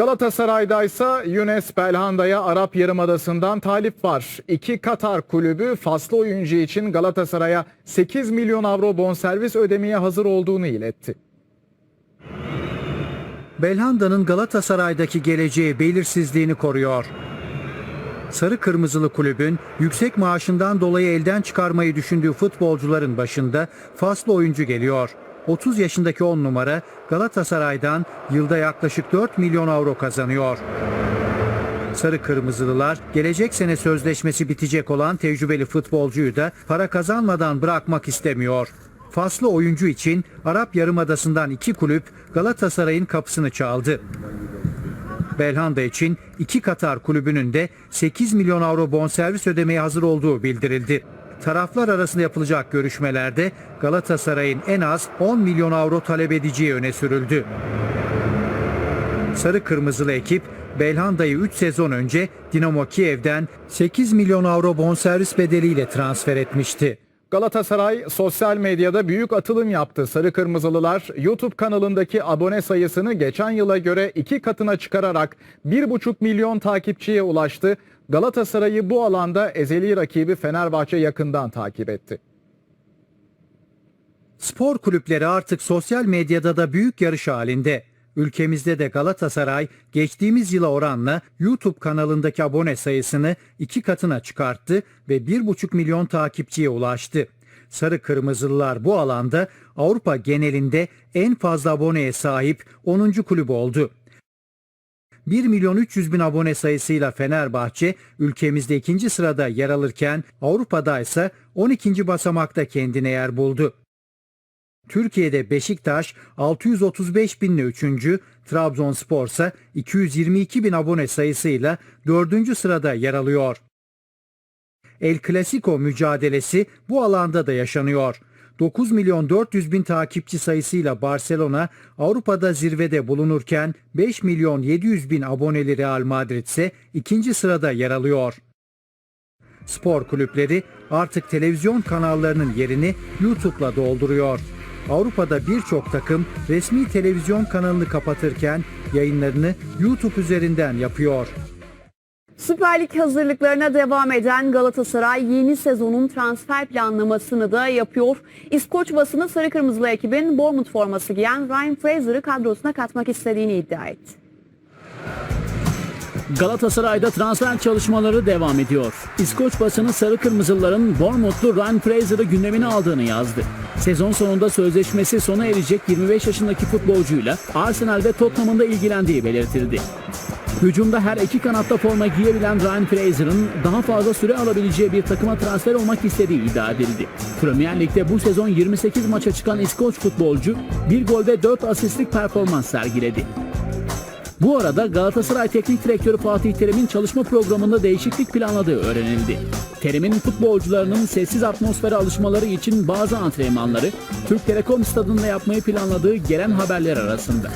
Galatasaray'da ise Younes Belhanda'ya Arap Yarımadası'ndan talip var. İki Katar kulübü faslı oyuncu için Galatasaray'a 8 milyon avro bonservis ödemeye hazır olduğunu iletti. Belhanda'nın Galatasaray'daki geleceği belirsizliğini koruyor. Sarı Kırmızılı kulübün yüksek maaşından dolayı elden çıkarmayı düşündüğü futbolcuların başında faslı oyuncu geliyor. 30 yaşındaki 10 numara Galatasaray'dan yılda yaklaşık 4 milyon avro kazanıyor. Sarı Kırmızılılar gelecek sene sözleşmesi bitecek olan tecrübeli futbolcuyu da para kazanmadan bırakmak istemiyor. Faslı oyuncu için Arap Yarımadası'ndan iki kulüp Galatasaray'ın kapısını çaldı. Belhanda için iki Katar kulübünün de 8 milyon avro bonservis ödemeye hazır olduğu bildirildi. Taraflar arasında yapılacak görüşmelerde Galatasaray'ın en az 10 milyon avro talep edeceği öne sürüldü. Sarı Kırmızılı ekip Belhanda'yı 3 sezon önce Dinamo Kiev'den 8 milyon avro bonservis bedeliyle transfer etmişti. Galatasaray sosyal medyada büyük atılım yaptı. Sarı Kırmızılılar YouTube kanalındaki abone sayısını geçen yıla göre iki katına çıkararak 1,5 milyon takipçiye ulaştı. Galatasaray'ı bu alanda ezeli rakibi Fenerbahçe yakından takip etti. Spor kulüpleri artık sosyal medyada da büyük yarış halinde. Ülkemizde de Galatasaray geçtiğimiz yıla oranla YouTube kanalındaki abone sayısını iki katına çıkarttı ve 1,5 milyon takipçiye ulaştı. Sarı Kırmızılılar bu alanda Avrupa genelinde en fazla aboneye sahip 10. kulüp oldu. 1 milyon 300 bin abone sayısıyla Fenerbahçe ülkemizde ikinci sırada yer alırken Avrupa'da ise 12. basamakta kendine yer buldu. Türkiye'de Beşiktaş 635 binle 3. Trabzonspor ise 222 bin abone sayısıyla 4. sırada yer alıyor. El Clasico mücadelesi bu alanda da yaşanıyor. 9 milyon 400 bin takipçi sayısıyla Barcelona Avrupa'da zirvede bulunurken 5 milyon 700 bin aboneli Real Madrid ise ikinci sırada yer alıyor. Spor kulüpleri artık televizyon kanallarının yerini YouTube'la dolduruyor. Avrupa'da birçok takım resmi televizyon kanalını kapatırken yayınlarını YouTube üzerinden yapıyor. Süper Lig hazırlıklarına devam eden Galatasaray yeni sezonun transfer planlamasını da yapıyor. İskoç basını sarı kırmızılı ekibin Bournemouth forması giyen Ryan Fraser'ı kadrosuna katmak istediğini iddia etti. Galatasaray'da transfer çalışmaları devam ediyor. İskoç basını sarı kırmızıların Bournemouth'lu Ryan Fraser'ı gündemine aldığını yazdı. Sezon sonunda sözleşmesi sona erecek 25 yaşındaki futbolcuyla Arsenal ve Tottenham'ın da ilgilendiği belirtildi. Hücumda her iki kanatta forma giyebilen Ryan Fraser'ın daha fazla süre alabileceği bir takıma transfer olmak istediği iddia edildi. Premier Lig'de bu sezon 28 maça çıkan İskoç futbolcu bir gol ve 4 asistlik performans sergiledi. Bu arada Galatasaray Teknik Direktörü Fatih Terim'in çalışma programında değişiklik planladığı öğrenildi. Terim'in futbolcularının sessiz atmosfere alışmaları için bazı antrenmanları Türk Telekom stadında yapmayı planladığı gelen haberler arasında.